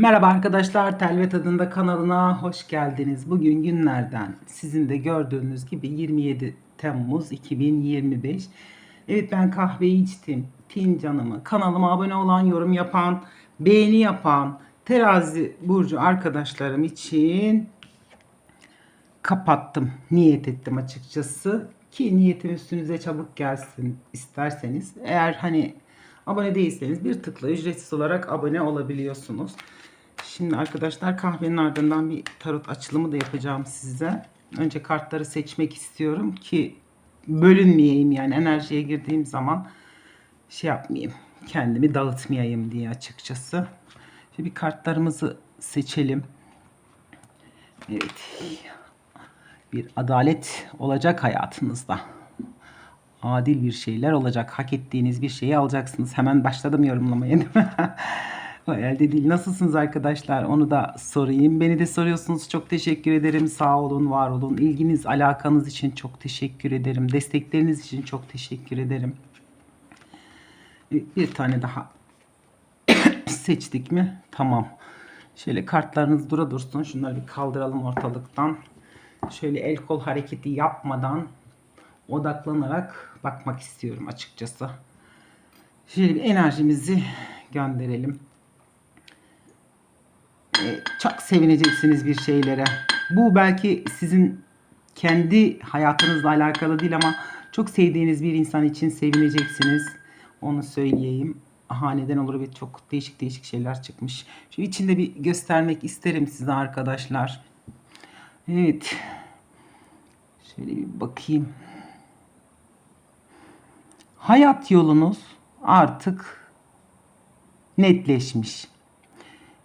Merhaba arkadaşlar, Telvet adında kanalına hoş geldiniz. Bugün günlerden sizin de gördüğünüz gibi 27 Temmuz 2025. Evet ben kahveyi içtim, fincanımı, kanalıma abone olan, yorum yapan, beğeni yapan terazi burcu arkadaşlarım için kapattım. Niyet ettim açıkçası. Ki niyetim üstünüze çabuk gelsin isterseniz. Eğer hani abone değilseniz bir tıkla ücretsiz olarak abone olabiliyorsunuz. Şimdi arkadaşlar kahvenin ardından bir tarot açılımı da yapacağım size. Önce kartları seçmek istiyorum ki bölünmeyeyim yani enerjiye girdiğim zaman şey yapmayayım. Kendimi dağıtmayayım diye açıkçası. Şimdi bir kartlarımızı seçelim. Evet. Bir adalet olacak hayatınızda. Adil bir şeyler olacak. Hak ettiğiniz bir şeyi alacaksınız. Hemen başladım yorumlamaya değil mi? O elde değil. Nasılsınız arkadaşlar? Onu da sorayım. Beni de soruyorsunuz. Çok teşekkür ederim. Sağ olun, var olun. İlginiz, alakanız için çok teşekkür ederim. Destekleriniz için çok teşekkür ederim. Bir tane daha seçtik mi? Tamam. Şöyle kartlarınız dura dursun. Şunları bir kaldıralım ortalıktan. Şöyle el kol hareketi yapmadan odaklanarak bakmak istiyorum açıkçası. Şöyle enerjimizi gönderelim. Ee, çok sevineceksiniz bir şeylere. Bu belki sizin kendi hayatınızla alakalı değil ama çok sevdiğiniz bir insan için sevineceksiniz. Onu söyleyeyim. Haneden olur ve çok değişik değişik şeyler çıkmış. Şu içinde bir göstermek isterim size arkadaşlar. Evet. Şöyle bir bakayım. Hayat yolunuz artık netleşmiş.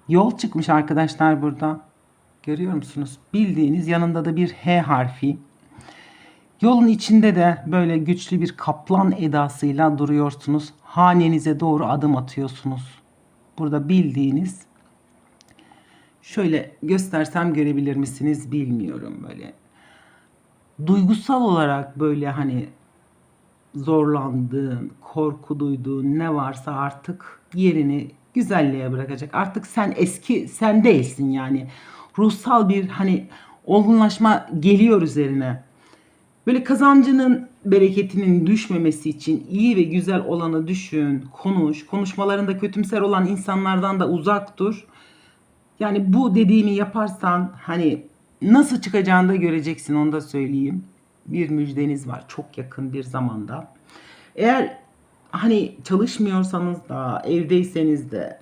Yol çıkmış arkadaşlar burada. Görüyor musunuz? Bildiğiniz yanında da bir H harfi. Yolun içinde de böyle güçlü bir kaplan edasıyla duruyorsunuz. Hanenize doğru adım atıyorsunuz. Burada bildiğiniz şöyle göstersem görebilir misiniz bilmiyorum böyle. Duygusal olarak böyle hani zorlandığın, korku duyduğun ne varsa artık yerini güzelliğe bırakacak. Artık sen eski sen değilsin yani. Ruhsal bir hani olgunlaşma geliyor üzerine. Böyle kazancının bereketinin düşmemesi için iyi ve güzel olanı düşün, konuş. Konuşmalarında kötümser olan insanlardan da uzak dur. Yani bu dediğimi yaparsan hani nasıl çıkacağını da göreceksin onu da söyleyeyim. Bir müjdeniz var çok yakın bir zamanda. Eğer hani çalışmıyorsanız da evdeyseniz de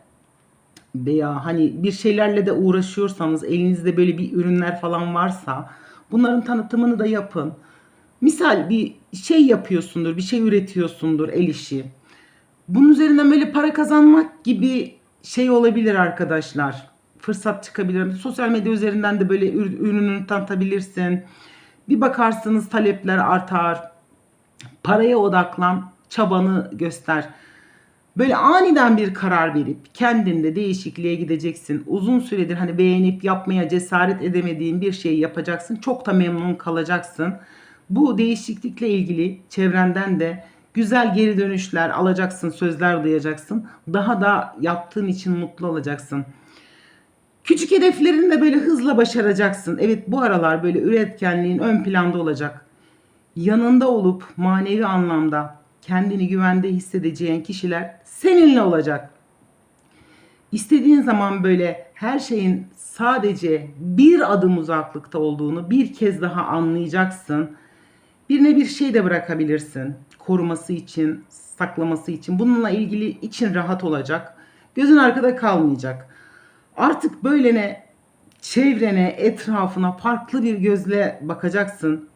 veya hani bir şeylerle de uğraşıyorsanız elinizde böyle bir ürünler falan varsa bunların tanıtımını da yapın. Misal bir şey yapıyorsundur, bir şey üretiyorsundur el işi. Bunun üzerinden böyle para kazanmak gibi şey olabilir arkadaşlar. Fırsat çıkabilir. Sosyal medya üzerinden de böyle ürününü tanıtabilirsin. Bir bakarsınız talepler artar. Paraya odaklan, çabanı göster. Böyle aniden bir karar verip kendinde değişikliğe gideceksin. Uzun süredir hani beğenip yapmaya cesaret edemediğin bir şeyi yapacaksın. Çok da memnun kalacaksın. Bu değişiklikle ilgili çevrenden de güzel geri dönüşler alacaksın, sözler duyacaksın. Daha da yaptığın için mutlu olacaksın. Küçük hedeflerini de böyle hızla başaracaksın. Evet bu aralar böyle üretkenliğin ön planda olacak. Yanında olup manevi anlamda kendini güvende hissedeceğin kişiler seninle olacak. İstediğin zaman böyle her şeyin sadece bir adım uzaklıkta olduğunu bir kez daha anlayacaksın. Birine bir şey de bırakabilirsin. Koruması için, saklaması için. Bununla ilgili için rahat olacak. Gözün arkada kalmayacak. Artık böyle ne çevrene, etrafına farklı bir gözle bakacaksın.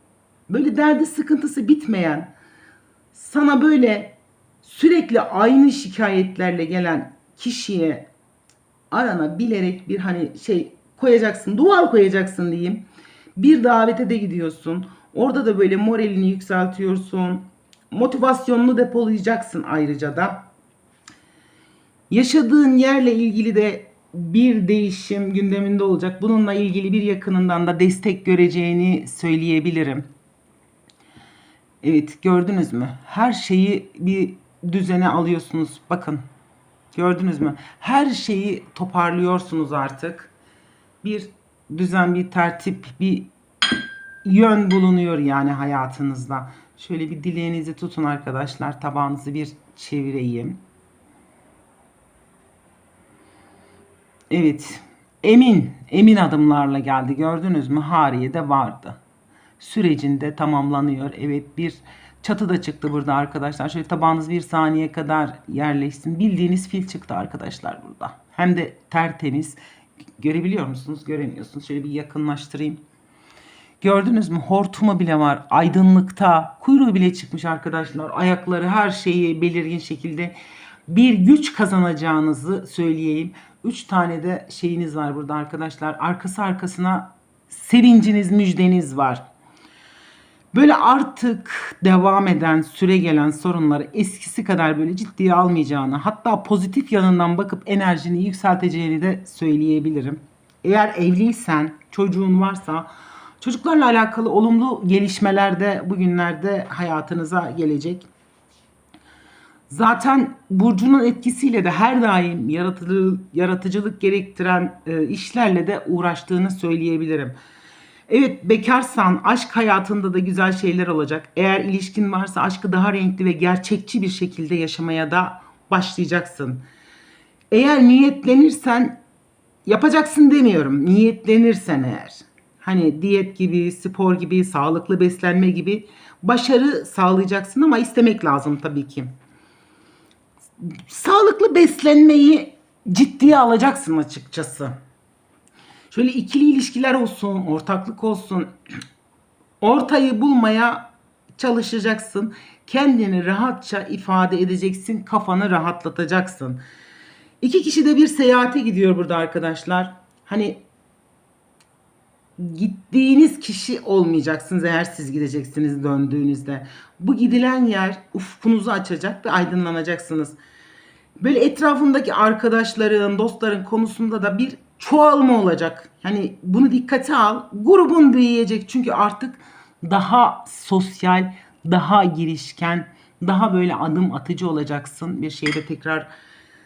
Böyle derdi sıkıntısı bitmeyen, sana böyle sürekli aynı şikayetlerle gelen kişiye arana bilerek bir hani şey koyacaksın, duvar koyacaksın diyeyim. Bir davete de gidiyorsun. Orada da böyle moralini yükseltiyorsun. Motivasyonunu depolayacaksın ayrıca da. Yaşadığın yerle ilgili de bir değişim gündeminde olacak. Bununla ilgili bir yakınından da destek göreceğini söyleyebilirim. Evet gördünüz mü? Her şeyi bir düzene alıyorsunuz. Bakın Gördünüz mü? Her şeyi toparlıyorsunuz artık. Bir düzen, bir tertip, bir yön bulunuyor yani hayatınızda. Şöyle bir dileğinizi tutun arkadaşlar. Tabağınızı bir çevireyim. Evet. Emin, emin adımlarla geldi. Gördünüz mü? Hariye de vardı. Sürecinde tamamlanıyor. Evet bir çatı da çıktı burada arkadaşlar. Şöyle tabağınız bir saniye kadar yerleşsin. Bildiğiniz fil çıktı arkadaşlar burada. Hem de tertemiz. Görebiliyor musunuz? Göremiyorsunuz. Şöyle bir yakınlaştırayım. Gördünüz mü? Hortumu bile var. Aydınlıkta. Kuyruğu bile çıkmış arkadaşlar. Ayakları her şeyi belirgin şekilde bir güç kazanacağınızı söyleyeyim. Üç tane de şeyiniz var burada arkadaşlar. Arkası arkasına sevinciniz, müjdeniz var. Böyle artık devam eden, süre gelen sorunları eskisi kadar böyle ciddiye almayacağını, hatta pozitif yanından bakıp enerjini yükselteceğini de söyleyebilirim. Eğer evliysen, çocuğun varsa çocuklarla alakalı olumlu gelişmeler de bugünlerde hayatınıza gelecek. Zaten burcunun etkisiyle de her daim yaratıcılık, gerektiren e, işlerle de uğraştığını söyleyebilirim. Evet bekarsan aşk hayatında da güzel şeyler olacak. Eğer ilişkin varsa aşkı daha renkli ve gerçekçi bir şekilde yaşamaya da başlayacaksın. Eğer niyetlenirsen yapacaksın demiyorum. Niyetlenirsen eğer. Hani diyet gibi, spor gibi, sağlıklı beslenme gibi başarı sağlayacaksın ama istemek lazım tabii ki sağlıklı beslenmeyi ciddiye alacaksın açıkçası. Şöyle ikili ilişkiler olsun, ortaklık olsun. Ortayı bulmaya çalışacaksın. Kendini rahatça ifade edeceksin. Kafanı rahatlatacaksın. İki kişi de bir seyahate gidiyor burada arkadaşlar. Hani gittiğiniz kişi olmayacaksınız eğer siz gideceksiniz döndüğünüzde. Bu gidilen yer ufkunuzu açacak ve aydınlanacaksınız. Böyle etrafındaki arkadaşların, dostların konusunda da bir çoğalma olacak. Yani bunu dikkate al. Grubun büyüyecek çünkü artık daha sosyal, daha girişken, daha böyle adım atıcı olacaksın. Bir şeyde tekrar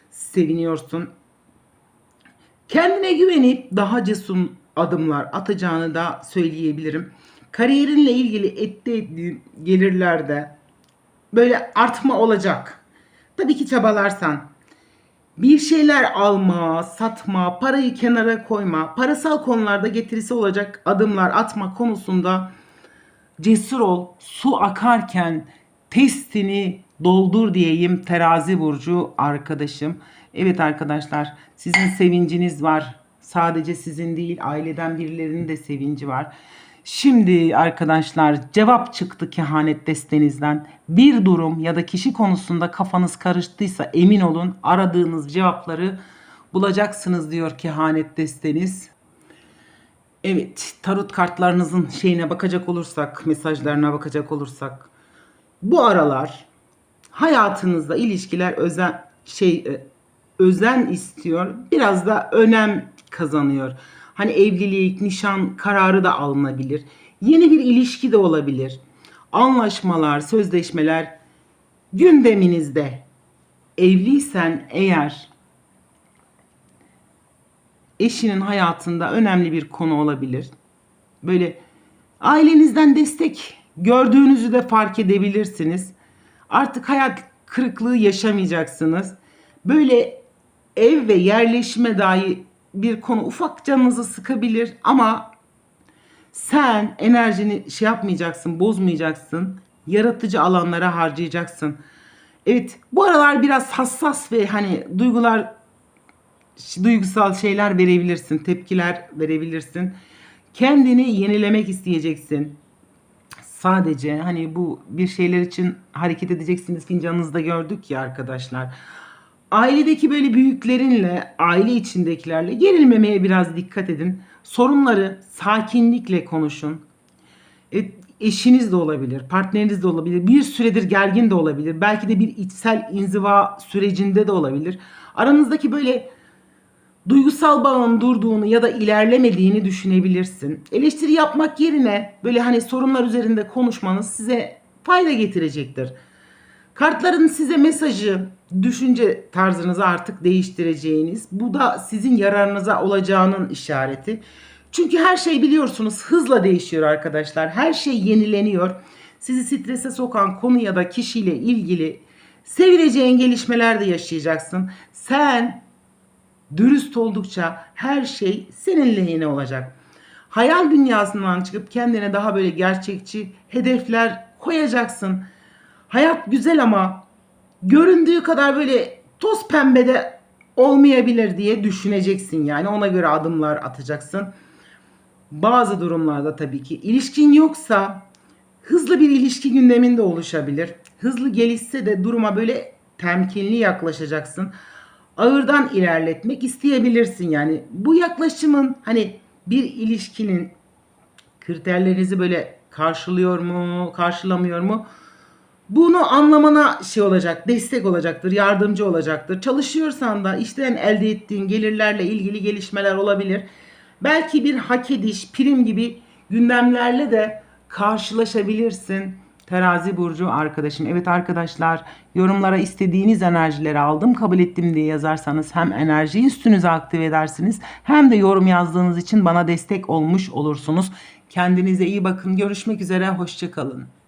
seviniyorsun. Kendine güvenip daha cesur adımlar atacağını da söyleyebilirim. Kariyerinle ilgili elde ettiğin gelirlerde böyle artma olacak. Tabii ki çabalarsan. Bir şeyler alma, satma, parayı kenara koyma, parasal konularda getirisi olacak adımlar atma konusunda cesur ol. Su akarken testini doldur diyeyim terazi burcu arkadaşım. Evet arkadaşlar sizin sevinciniz var. Sadece sizin değil aileden birilerinin de sevinci var. Şimdi arkadaşlar cevap çıktı kehanet destenizden. Bir durum ya da kişi konusunda kafanız karıştıysa emin olun aradığınız cevapları bulacaksınız diyor kehanet desteniz. Evet tarot kartlarınızın şeyine bakacak olursak, mesajlarına bakacak olursak bu aralar hayatınızda ilişkiler özen şey e, özen istiyor. Biraz da önem kazanıyor. Hani evlilik, nişan kararı da alınabilir. Yeni bir ilişki de olabilir. Anlaşmalar, sözleşmeler gündeminizde. Evliysen eğer eşinin hayatında önemli bir konu olabilir. Böyle ailenizden destek gördüğünüzü de fark edebilirsiniz. Artık hayat kırıklığı yaşamayacaksınız. Böyle ev ve yerleşime dair bir konu ufak canınızı sıkabilir ama sen enerjini şey yapmayacaksın, bozmayacaksın. Yaratıcı alanlara harcayacaksın. Evet, bu aralar biraz hassas ve hani duygular duygusal şeyler verebilirsin, tepkiler verebilirsin. Kendini yenilemek isteyeceksin. Sadece hani bu bir şeyler için hareket edeceksiniz fincanınızda gördük ya arkadaşlar ailedeki böyle büyüklerinle, aile içindekilerle gerilmemeye biraz dikkat edin. Sorunları sakinlikle konuşun. Evet, eşiniz de olabilir, partneriniz de olabilir. Bir süredir gergin de olabilir. Belki de bir içsel inziva sürecinde de olabilir. Aranızdaki böyle duygusal bağın durduğunu ya da ilerlemediğini düşünebilirsin. Eleştiri yapmak yerine böyle hani sorunlar üzerinde konuşmanız size fayda getirecektir. Kartların size mesajı düşünce tarzınızı artık değiştireceğiniz, bu da sizin yararınıza olacağının işareti. Çünkü her şey biliyorsunuz hızla değişiyor arkadaşlar. Her şey yenileniyor. Sizi strese sokan konu ya da kişiyle ilgili sevileceğin gelişmeler de yaşayacaksın. Sen dürüst oldukça her şey senin lehine olacak. Hayal dünyasından çıkıp kendine daha böyle gerçekçi hedefler koyacaksın. Hayat güzel ama göründüğü kadar böyle toz pembede olmayabilir diye düşüneceksin yani ona göre adımlar atacaksın. Bazı durumlarda tabii ki ilişkin yoksa hızlı bir ilişki gündeminde oluşabilir. Hızlı gelişse de duruma böyle temkinli yaklaşacaksın. Ağırdan ilerletmek isteyebilirsin yani. Bu yaklaşımın hani bir ilişkinin kriterlerinizi böyle karşılıyor mu, karşılamıyor mu? Bunu anlamana şey olacak, destek olacaktır, yardımcı olacaktır. Çalışıyorsan da işten elde ettiğin gelirlerle ilgili gelişmeler olabilir. Belki bir hak ediş, prim gibi gündemlerle de karşılaşabilirsin. Terazi burcu arkadaşım. Evet arkadaşlar yorumlara istediğiniz enerjileri aldım kabul ettim diye yazarsanız hem enerjiyi üstünüze aktive edersiniz hem de yorum yazdığınız için bana destek olmuş olursunuz. Kendinize iyi bakın. Görüşmek üzere. Hoşçakalın.